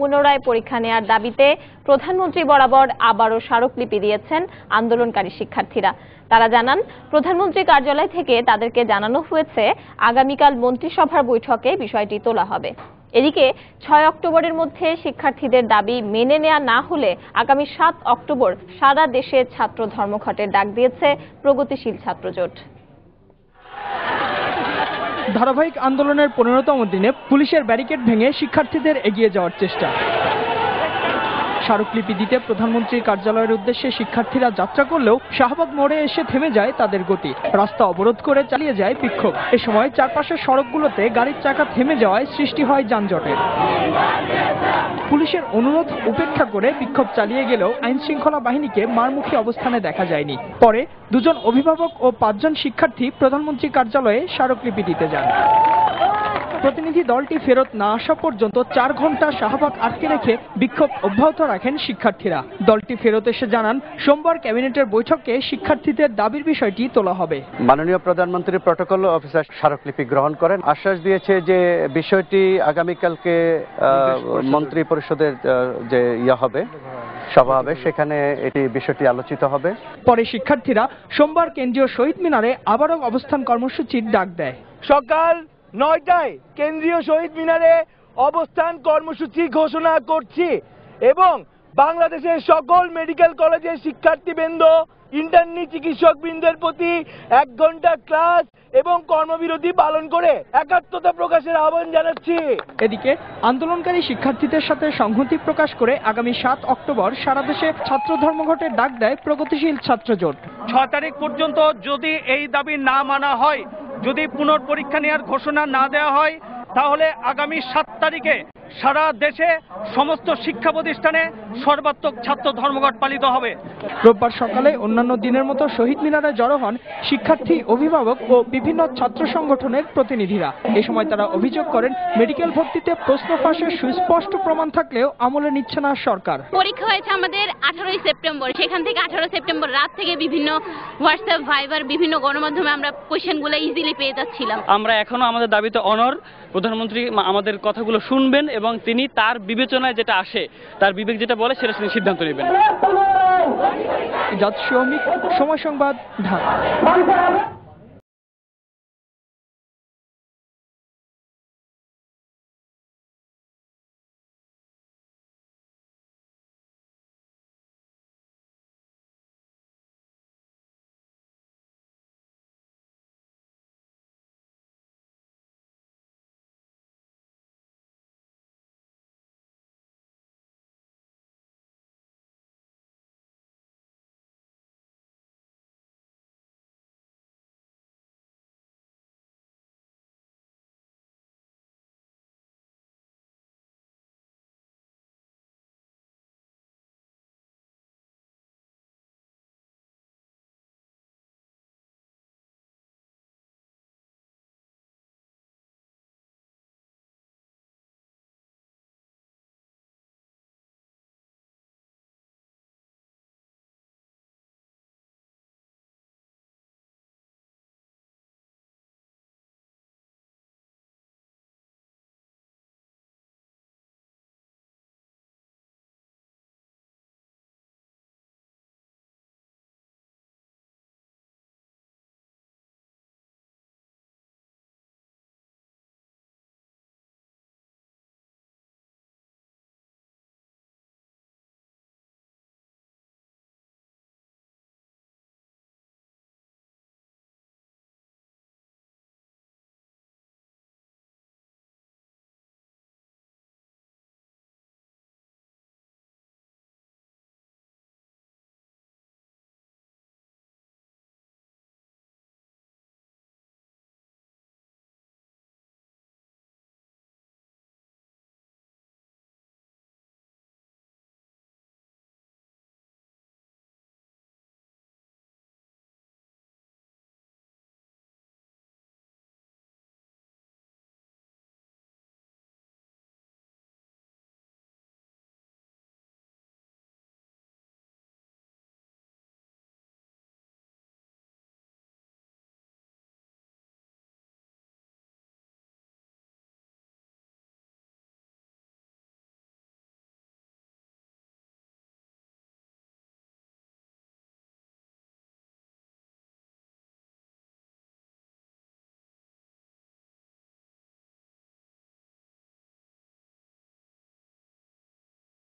পুনরায় পরীক্ষা নেয়ার দাবিতে প্রধানমন্ত্রী বরাবর আবারও স্মারকলিপি দিয়েছেন আন্দোলনকারী শিক্ষার্থীরা। তারা জানান, প্রধানমন্ত্রী কার্যালয় থেকে তাদেরকে জানানো হয়েছে, আগামীকাল মন্ত্রিসভার বৈঠকে বিষয়টি তোলা হবে। এদিকে, ছয় অক্টোবরের মধ্যে শিক্ষার্থীদের দাবি মেনে নেওয়া না হলে আগামী সাত অক্টোবর সারা দেশে ছাত্র ধর্মঘটের ডাক দিয়েছে প্রগতিশীল ছাত্রজোট। ধারাবাহিক আন্দোলনের পনেরোতম দিনে পুলিশের ব্যারিকেড ভেঙে শিক্ষার্থীদের এগিয়ে যাওয়ার চেষ্টা। স্মারকলিপি দিতে প্রধানমন্ত্রীর কার্যালয়ের উদ্দেশ্যে শিক্ষার্থীরা যাত্রা করলেও শাহবাগ মোড়ে এসে থেমে যায় তাদের গতি। রাস্তা অবরোধ করে চালিয়ে যায় বিক্ষোভ। এ সময় চারপাশের সড়কগুলোতে গাড়ির চাকা থেমে যাওয়ায় সৃষ্টি হয় যানজটের। পুলিশের অনুরোধ উপেক্ষা করে বিক্ষোভ চালিয়ে গেলেও আইন শৃঙ্খলা বাহিনীকে মারমুখী অবস্থানে দেখা যায়নি। পরে দুজন অভিভাবক ও পাঁচজন শিক্ষার্থী প্রধানমন্ত্রী কার্যালয়ে স্মারকলিপি দিতে যান। প্রতিনিধি দলটি ফেরত না আসা পর্যন্ত চার ঘণ্টা শাহবাগ আটকে রেখে বিক্ষোভ অব্যাহত রাখেন শিক্ষার্থীরা। দলটি ফেরত এসে জানান সোমবার ক্যাবিনেটের বৈঠকে শিক্ষার্থীদের দাবির বিষয়টি তোলা হবে। মাননীয় প্রধানমন্ত্রী প্রটোকল অফিসার স্মারকলিপি গ্রহণ করেন। আশ্বাস দিয়েছে যে বিষয়টি আগামীকালকে আহ, মন্ত্রী পরিষদের যে ইয়ে হবে সভা হবে সেখানে এটি বিষয়টি আলোচিত হবে। পরে শিক্ষার্থীরা সোমবার কেন্দ্রীয় শহীদ মিনারে আবারও অবস্থান কর্মসূচির ডাক দেয়। সকাল নয়টায় কেন্দ্রীয় শহীদ মিনারে অবস্থান কর্মসূচি ঘোষণা করছি এবং বাংলাদেশের সকল মেডিকেল কলেজের শিক্ষার্থীবৃন্দ ইন্টারনি চিকিৎসক বৃন্দের প্রতি এক ঘণ্টা ক্লাস এবং কর্মবিরতি পালন করে একাত্মতা প্রকাশের আহ্বান জানাচ্ছি। এদিকে আন্দোলনকারী শিক্ষার্থীদের সাথে সংহতি প্রকাশ করে আগামী সাত অক্টোবর সারা দেশে ছাত্র ধর্মঘটের ডাক দেয় প্রগতিশীল ছাত্রজোট। ছ তারিখ পর্যন্ত যদি এই দাবি না মানা হয় যদি পুনর্পরীক্ষা নেওয়ার ঘোষণা না দেওয়া হয় তাহলে আগামী সাত তারিখে সারা দেশে সমস্ত শিক্ষা প্রতিষ্ঠানে সর্বাত্মক ছাত্র ধর্মঘট পালিত হবে। রোববার সকালে অন্যান্য দিনের মতো শহীদ মিনারে জড়ো হন শিক্ষার্থী অভিভাবক ও বিভিন্ন ছাত্র সংগঠনের প্রতিনিধিরা। এ সময় তারা অভিযোগ করেন মেডিকেল ভর্তিতে প্রশ্ন ফাঁসের সুস্পষ্ট প্রমাণ থাকলেও আমলে নিচ্ছে না সরকার। পরীক্ষা হয়েছে আমাদের আঠারোই সেপ্টেম্বর। সেখান থেকে আঠারো সেপ্টেম্বর রাত থেকে বিভিন্ন হোয়াটসঅ্যাপ ভাইবার বিভিন্ন গণমাধ্যমে আমরা কোয়েশ্চেনগুলো ইজিলি পেয়ে যাচ্ছিলাম। আমরা এখনও আমাদের দাবিতে অনর প্রধানমন্ত্রী আমাদের কথাগুলো শুনবেন এবং তিনি তার বিবেচনায় যেটা আসে, তার বিবেক যেটা বলে, সেটা তিনি সিদ্ধান্ত নেবেন। সময় সংবাদ, ঢাকা।